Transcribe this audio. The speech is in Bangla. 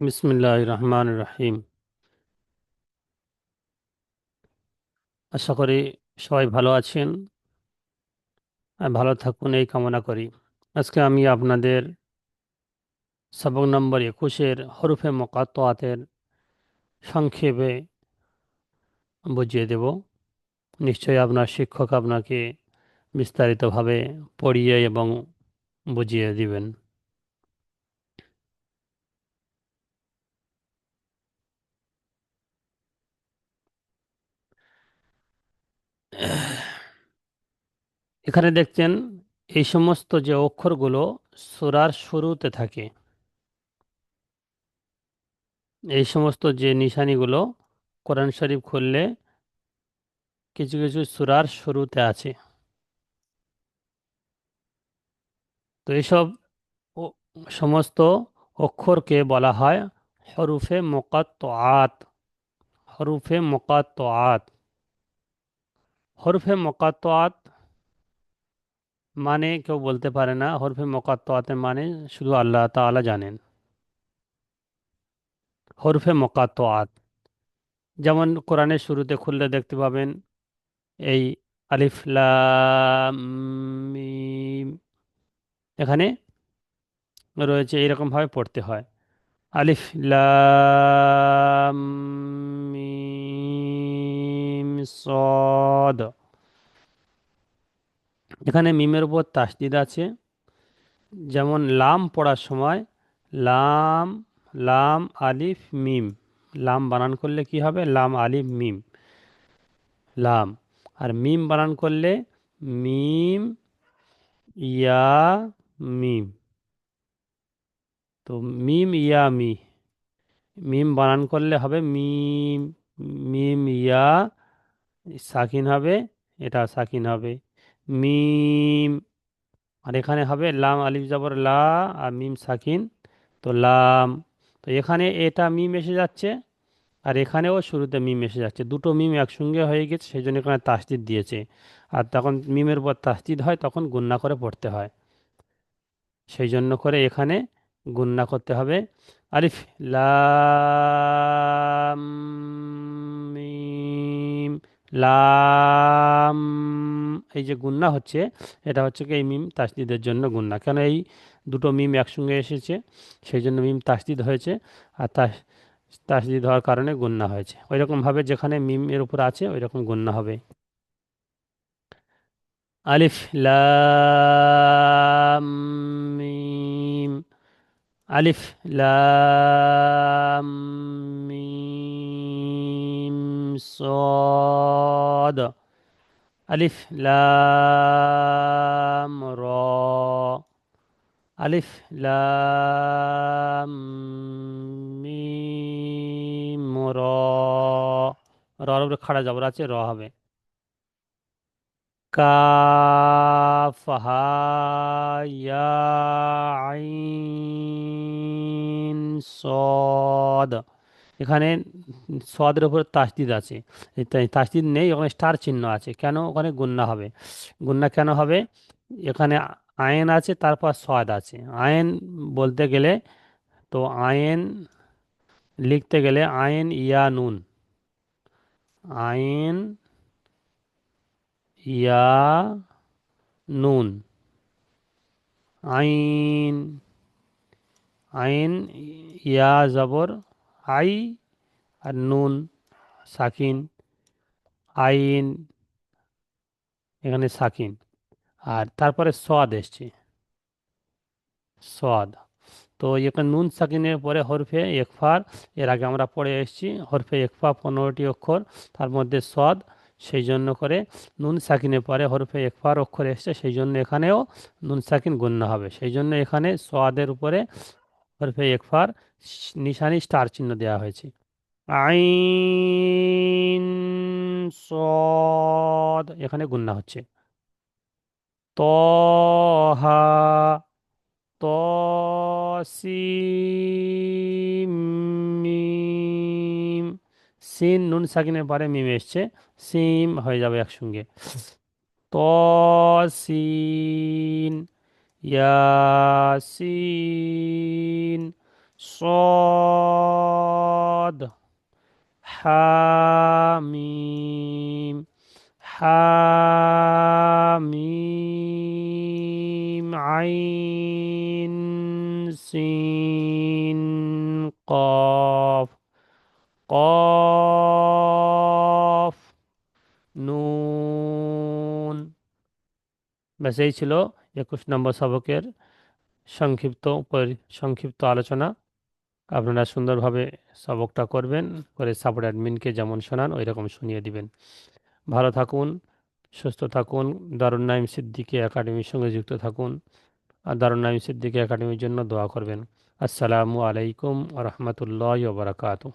বিসমিল্লাহ রহমান রহিম আশা করি সবাই ভালো আছেন। ভালো থাকুন, এই কামনা করি। আজকে আমি আপনাদের সবক নম্বর একুশের হরফে মোকাত্তাতের সংক্ষেপে বুঝিয়ে দেব। নিশ্চয়ই আপনার শিক্ষক আপনাকে বিস্তারিতভাবে পড়িয়ে এবং বুঝিয়ে দিবেন। এখানে দেখছেন, এই সমস্ত যে অক্ষরগুলো সূরার শুরুতে থাকে, এই সমস্ত যে নিশানিগুলো কোরআন শরীফ খুললে কিছু কিছু সূরার শুরুতে আছে। তো এইসব ও- সমস্ত অক্ষরকে বলা হয় হরুফে মোকাত্তাত হরুফে মোকাত্তাত হরুফে মোকাত্তাত মানে কেউ বলতে পারে না, হরফে মোকাত্তাতের মানে শুধু আল্লাহ তাআলা জানেন। হরফে মোকাত্তাত যেমন কোরআনের শুরুতে খুললে দেখতে পাবেন, এই আলিফ লাম মিম, এখানে রয়েছে এইরকম ভাবে পড়তে হয়। আলিফ লাম সদ। এখানে মিমের উপর তাসদিদ আছে। যেমন লাম পড়ার সময় লাম লাম, আলিফ, মিম। লাম বানান করলে কি হবে? লাম, আলিফ, মিম। লাম। আর মিম বানান করলে মিম, ইয়া, মিম। তো মিম, ইয়া, মি। মিম বানান করলে হবে মিম মিম, ইয়া, সাকিন হবে, এটা সাকিন হবে। মিম, আর এখানে হবে লাম, আলিফ, জবর, লা, আর মিম, সাকিন। তো লাম, তো এখানে এটা মিম এসে যাচ্ছে, আর এখানেও শুরুতে মিম এসে যাচ্ছে। দুটো মিম একসঙ্গে হয়ে গেছে সেই জন্য এখানে তাসদিদ দিয়েছে। আর তখন মিমের পর তাসদিদ হয়, তখন গুন্না করে পড়তে হয়। সেই জন্য করে এখানে গুন্না করতে হবে। আলিফ, লাম, মিম, লাম এই যে গুন্না হচ্ছে এটা হচ্ছে কি এই মিম তাসদিদের জন্য গুন্না কেন এই দুটো মিম একসঙ্গে এসেছে সেই জন্য মিম তাসদিদ হয়েছে আর তাস তাসদিদ হওয়ার কারণে গুন্না হয়েছে ওই রকমভাবে যেখানে মিম এর উপর আছে ওই রকম গুন্না হবে আলিফ লাম মিম আলিফ লাম মিম صاد আলিফ, লাম, র। আলিফ, লাম, মিম, র। রর উপরে খাড়া জবর আছে, র হবে। কাফ, হা, ইয়া, আইন, সদ। এখানে সদের উপর তাসদিদ আছে। তাসদিদ নেই, ওখানে স্টার চিহ্ন আছে। কেন? ওখানে গুন্না হবে। গুন্না কেন হবে? এখানে আয়েন আছে, তারপর সদ আছে। আয়েন বলতে গেলে, তো আয়েন লিখতে গেলে আয়েন ইয়া নুন। আয়েন ইয়া নুন। আইন আইন ইয়া জবর আই আর নুন, সাকিন, আইন, এখানে সাকিন। আর তারপরে সদ এসছে। সদ তো এখানে নুন, সাকিনের পরে হরফে একফার। এর আগে আমরা পড়ে এসেছি, হরফে একফা পনেরোটি অক্ষর, তার মধ্যে সদ সেই জন্য করে নুন, সাকিনের পরে হরফে একফার অক্ষর এসছে, সেই জন্য এখানেও নুন, সাকিন গণ্য হবে। সেই জন্য এখানে সোয়াদের উপরে হরফে একফার নিশানি স্টার চিহ্ন দেওয়া হয়েছে। আইন সদ, এখানে গুন্না হচ্ছে। তহা, তসিম সিন, নুন, সাকিনের পরে মিম এসছে। সিম হয়ে যাবে একসঙ্গে। তসিন, ইয়াসিন صاد حاميم حاميم عين سين قاف قاف নুন ব্যাস এই ছিল একুশ নম্বর সবকের সংক্ষিপ্ত পরি- সংক্ষিপ্ত আলোচনা আপনারা সুন্দরভাবে সবকটা করবেন, করে সাপোর্ট অ্যাডমিনকে যেমন শোনান ওই রকম শুনিয়ে দিবেন। ভালো থাকুন, সুস্থ থাকুন দারুণ নাইম সিদ্দিকি একাডেমির সঙ্গে যুক্ত থাকুন, আর দারুণ নাইম সিদ্দিকি একাডেমির জন্য দোয়া করবেন। আসসালামু আলাইকুম রহমতুল্লাহ বারাকাতু